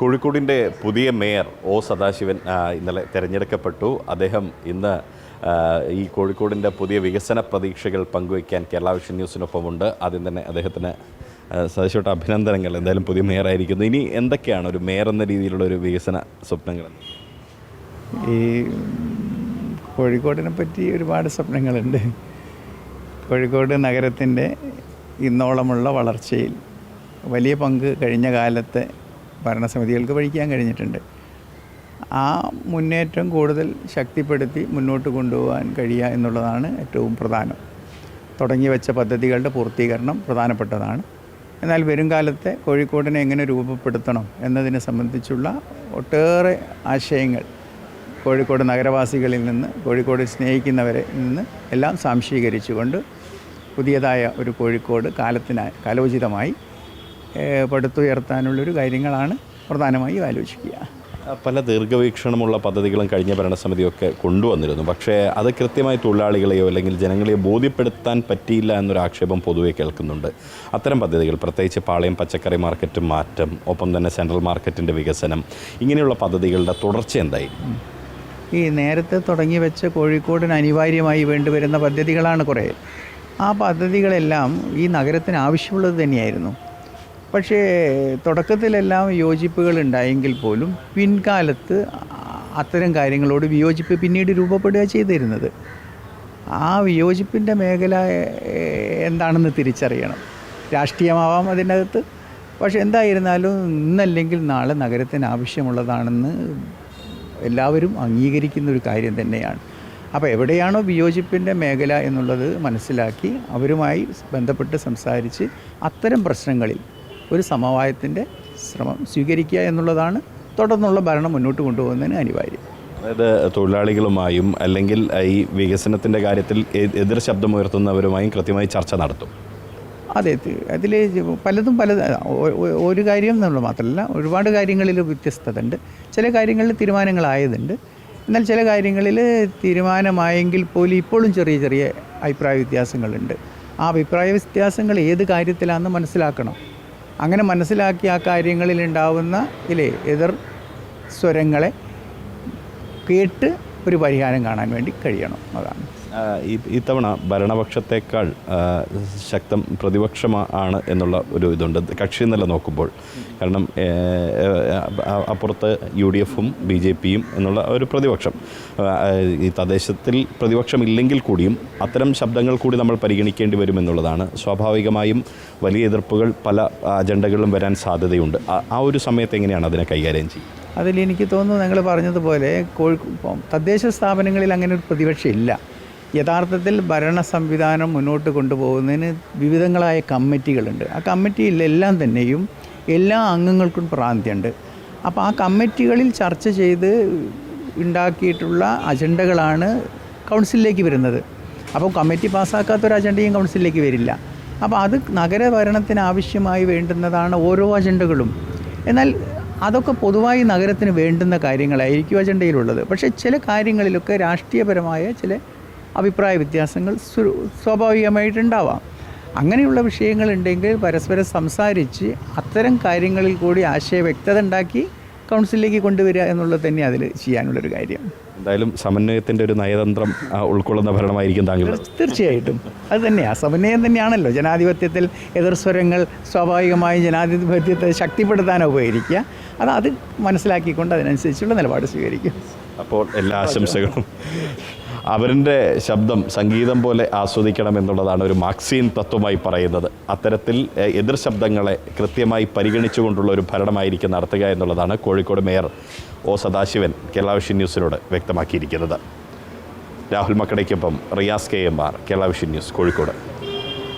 കോഴിക്കോടിന്റെ പുതിയ mayor O Sadasivan ഇന്നലെ തിരഞ്ഞെടുക്കപ്പെട്ടു. അദ്ദേഹം ഇന്ന് ഈ കോഴിക്കോടിന്റെ പുതിയ വികസന പ്രതീക്ഷകൾ പങ്കുവയ്ക്കാൻ കേരള വിഷൻ ന്യൂസിനൊപ്പമുണ്ട്. ആദ്യം തന്നെ അദ്ദേഹത്തിന് സദാശിവട്ട അഭിനന്ദനങ്ങൾ. എന്തായാലും പുതിയ മേയറായിരിക്കുന്നു. ഇനി എന്തൊക്കെയാണ് ഒരു മേയർ എന്ന രീതിയിലുള്ള ഒരു വികസന സ്വപ്നങ്ങൾ? ഈ കോഴിക്കോടിനെ പറ്റി ഒരുപാട് സ്വപ്നങ്ങളുണ്ട്. കോഴിക്കോട് നഗരത്തിന്റെ ഇന്നോളമുള്ള വളർച്ചയിൽ വലിയ പങ്ക് കഴിഞ്ഞ കാലത്തെ ഭരണസമിതികൾക്ക് വഹിക്കാൻ കഴിഞ്ഞിട്ടുണ്ട്. ആ മുന്നേറ്റം കൂടുതൽ ശക്തിപ്പെടുത്തി മുന്നോട്ട് കൊണ്ടുപോകാൻ കഴിയുക എന്നുള്ളതാണ് ഏറ്റവും പ്രധാനം. തുടങ്ങി വെച്ച പദ്ധതികളുടെ പൂർത്തീകരണം പ്രധാനപ്പെട്ടതാണ്. എന്നാൽ വരും കാലത്തെ കോഴിക്കോടിനെ എങ്ങനെ രൂപപ്പെടുത്തണം എന്നതിനെ സംബന്ധിച്ചുള്ള ഒട്ടേറെ ആശയങ്ങൾ കോഴിക്കോട് നഗരവാസികളിൽ നിന്ന് കോഴിക്കോട് സ്നേഹിക്കുന്നവരെ നിന്ന് എല്ലാം സാംശീകരിച്ചുകൊണ്ട് പുതിയതായ ഒരു കോഴിക്കോട് കാലത്തിനായി കാലോചിതമായി പടുത്തുയർത്താനുള്ളൊരു കാര്യങ്ങളാണ് പ്രധാനമായി ആലോചിക്കുക. പല ദീർഘവീക്ഷണമുള്ള പദ്ധതികളും കഴിഞ്ഞ ഭരണസമിതിയൊക്കെ കൊണ്ടുവന്നിരുന്നു. പക്ഷേ അത് കൃത്യമായി തൊഴിലാളികളെയോ അല്ലെങ്കിൽ ജനങ്ങളെയോ ബോധ്യപ്പെടുത്താൻ പറ്റിയില്ല എന്നൊരു ആക്ഷേപം പൊതുവെ കേൾക്കുന്നുണ്ട്. അത്തരം പദ്ധതികൾ പ്രത്യേകിച്ച് പാളയം പച്ചക്കറി മാർക്കറ്റ് മാറ്റം ഒപ്പം തന്നെ സെൻട്രൽ മാർക്കറ്റിന്റെ വികസനം ഇങ്ങനെയുള്ള പദ്ധതികളുടെ തുടർച്ച എന്തായി? ഈ നേരത്തെ തുടങ്ങി വെച്ച കോഴിക്കോടിന് അനിവാര്യമായി വേണ്ടിവരുന്ന പദ്ധതികളാണ് കുറേ. ആ പദ്ധതികളെല്ലാം ഈ നഗരത്തിന് ആവശ്യമുള്ളത് തന്നെയായിരുന്നു. പക്ഷേ തുടക്കത്തിലെല്ലാം യോജിപ്പുകൾ ഉണ്ടായെങ്കിൽ പോലും പിൻകാലത്ത് അത്തരം കാര്യങ്ങളോട് വിയോജിപ്പ് പിന്നീട് രൂപപ്പെടുക ചെയ്തിരുന്നത്. ആ വിയോജിപ്പിന്റെ മേഖല എന്താണെന്ന് തിരിച്ചറിയണം. രാഷ്ട്രീയമാവാം അതിനകത്ത്. പക്ഷെ എന്തായിരുന്നാലും ഇന്നല്ലെങ്കിൽ നാളെ നഗരത്തിന് ആവശ്യമുള്ളതാണെന്ന് എല്ലാവരും അംഗീകരിക്കുന്ന ഒരു കാര്യം തന്നെയാണ്. അപ്പോൾ എവിടെയാണോ വിയോജിപ്പിന്റെ മേഖല എന്നുള്ളത് മനസ്സിലാക്കി അവരുമായി ബന്ധപ്പെട്ട് സംസാരിച്ച് അത്തരം പ്രശ്നങ്ങളിൽ ഒരു സമവായത്തിന്റെ ശ്രമം സ്വീകരിക്കുക എന്നുള്ളതാണ് തുടർന്നുള്ള ഭരണം മുന്നോട്ട് കൊണ്ടുപോകുന്നതിന് അനിവാര്യം. അതായത് തൊഴിലാളികളുമായും അല്ലെങ്കിൽ ഈ വികസനത്തിന്റെ കാര്യത്തിൽ എതിർ ശബ്ദമുയർത്തുന്നവരുമായും കൃത്യമായി ചർച്ച നടത്തും. അതെ അതിൽ പലതും പല ഒരു കാര്യം എന്നുള്ള മാത്രമല്ല ഒരുപാട് കാര്യങ്ങളിൽ വ്യത്യസ്തത ഉണ്ട് ചില കാര്യങ്ങളിൽ തീരുമാനങ്ങളായതുണ്ട്. എന്നാൽ ചില കാര്യങ്ങളിൽ തീരുമാനമായെങ്കിൽ പോലും ഇപ്പോഴും ചെറിയ ചെറിയ അഭിപ്രായ വ്യത്യാസങ്ങളുണ്ട്. ആ അഭിപ്രായ വ്യത്യാസങ്ങൾ ഏത് കാര്യത്തിലാണെന്ന് മനസ്സിലാക്കണം. അങ്ങനെ മനസ്സിലാക്കി ആ കാര്യങ്ങളിൽ ഉണ്ടാവുന്ന ഇല്ലേ എതിർ സ്വരങ്ങളെ കേട്ട് ഒരു പരിഹാരം കാണാൻ വേണ്ടി കഴിയണം. അതാണ്. ഇത്തവണ ഭരണപക്ഷത്തേക്കാൾ ശക്തം പ്രതിപക്ഷമാണ് എന്നുള്ള ഒരു ഇതുണ്ട്. കക്ഷി എന്നല്ല നോക്കുമ്പോൾ. കാരണം അപ്പുറത്ത് യു ഡി എഫും ബി ജെ പിയും എന്നുള്ള ഒരു പ്രതിപക്ഷം. ഈ തദ്ദേശത്തിൽ പ്രതിപക്ഷം ഇല്ലെങ്കിൽ കൂടിയും അത്തരം ശബ്ദങ്ങൾ കൂടി നമ്മൾ പരിഗണിക്കേണ്ടി വരുമെന്നുള്ളതാണ് സ്വാഭാവികമായും വലിയ എതിർപ്പുകൾ പല അജണ്ടകളിലും വരാൻ സാധ്യതയുണ്ട്. ആ- ഒരു സമയത്ത് എങ്ങനെയാണ് അതിനെ കൈകാര്യം ചെയ്യുക? അതിൽ എനിക്ക് തോന്നുന്നു നിങ്ങൾ പറഞ്ഞതുപോലെ കോഴിക്കോ തദ്ദേശ സ്ഥാപനങ്ങളിൽ അങ്ങനെ ഒരു പ്രതിപക്ഷം ഇല്ല യഥാർത്ഥത്തിൽ ഭരണ സംവിധാനം മുന്നോട്ട് കൊണ്ടുപോകുന്നതിന് വിവിധങ്ങളായ കമ്മിറ്റികളുണ്ട്. ആ കമ്മിറ്റിയിലെല്ലാം തന്നെയും എല്ലാ അംഗങ്ങൾക്കും പ്രാന്തിയുണ്ട് അപ്പോൾ ആ കമ്മിറ്റികളിൽ ചർച്ച ചെയ്ത് ഉണ്ടാക്കിയിട്ടുള്ള അജണ്ടകളാണ് കൗൺസിലിലേക്ക് വരുന്നത്. അപ്പോൾ കമ്മിറ്റി പാസ്സാക്കാത്തൊരു അജണ്ടയും കൗൺസിലിലേക്ക് വരില്ല. അപ്പോൾ അത് നഗരഭരണത്തിന് ആവശ്യമായി വേണ്ടുന്നതാണ് ഓരോ അജണ്ടകളും. എന്നാൽ അതൊക്കെ പൊതുവായി നഗരത്തിന് വേണ്ടുന്ന കാര്യങ്ങളായിരിക്കും അജണ്ടയിലുള്ളത്. പക്ഷേ ചില കാര്യങ്ങളിലൊക്കെ രാഷ്ട്രീയപരമായ ചില അഭിപ്രായ വ്യത്യാസങ്ങൾ സ്വ- സ്വാഭാവികമായിട്ടുണ്ടാവാം. അങ്ങനെയുള്ള വിഷയങ്ങളുണ്ടെങ്കിൽ പരസ്പരം സംസാരിച്ച് അത്തരം കാര്യങ്ങളിൽ കൂടി ആശയ വ്യക്തത ഉണ്ടാക്കി കൗൺസിലിലേക്ക് കൊണ്ടുവരിക എന്നുള്ളത് തന്നെ അതിൽ ചെയ്യാനുള്ളൊരു കാര്യം. എന്തായാലും സമന്വയത്തിന്റെ ഒരു നയതന്ത്രം ഉൾക്കൊള്ളുന്ന ഭരണമായിരിക്കും താങ്കൾ. തീർച്ചയായിട്ടും. അത് തന്നെയാണ് സമന്വയം തന്നെയാണല്ലോ. ജനാധിപത്യത്തിൽ എതിർസ്വരങ്ങൾ സ്വാഭാവികമായും ജനാധിപത്യത്തെ ശക്തിപ്പെടുത്താൻ ഉപകരിക്കുക അത് അത് മനസ്സിലാക്കിക്കൊണ്ട് അതിനനുസരിച്ചുള്ള നിലപാട് സ്വീകരിക്കും. അപ്പോൾ എല്ലാ ആശംസകളും. അവരുടെ ശബ്ദം സംഗീതം പോലെ ആസ്വദിക്കണം എന്നുള്ളതാണ് ഒരു മാക്സീൻ തത്വമായി പറയുന്നത്. അത്തരത്തിൽ എതിർ ശബ്ദങ്ങളെ കൃത്യമായി പരിഗണിച്ചുകൊണ്ടുള്ള ഒരു ഭരണമായിരിക്കും നടത്തുക എന്നുള്ളതാണ് Kozhikode mayor O Sadasivan Kerala vision ന്യൂസിനോട് വ്യക്തമാക്കിയിരിക്കുന്നത്. Rahul മക്കടയ്ക്കൊപ്പം Riyas K M R Kerala vision news Kozhikode.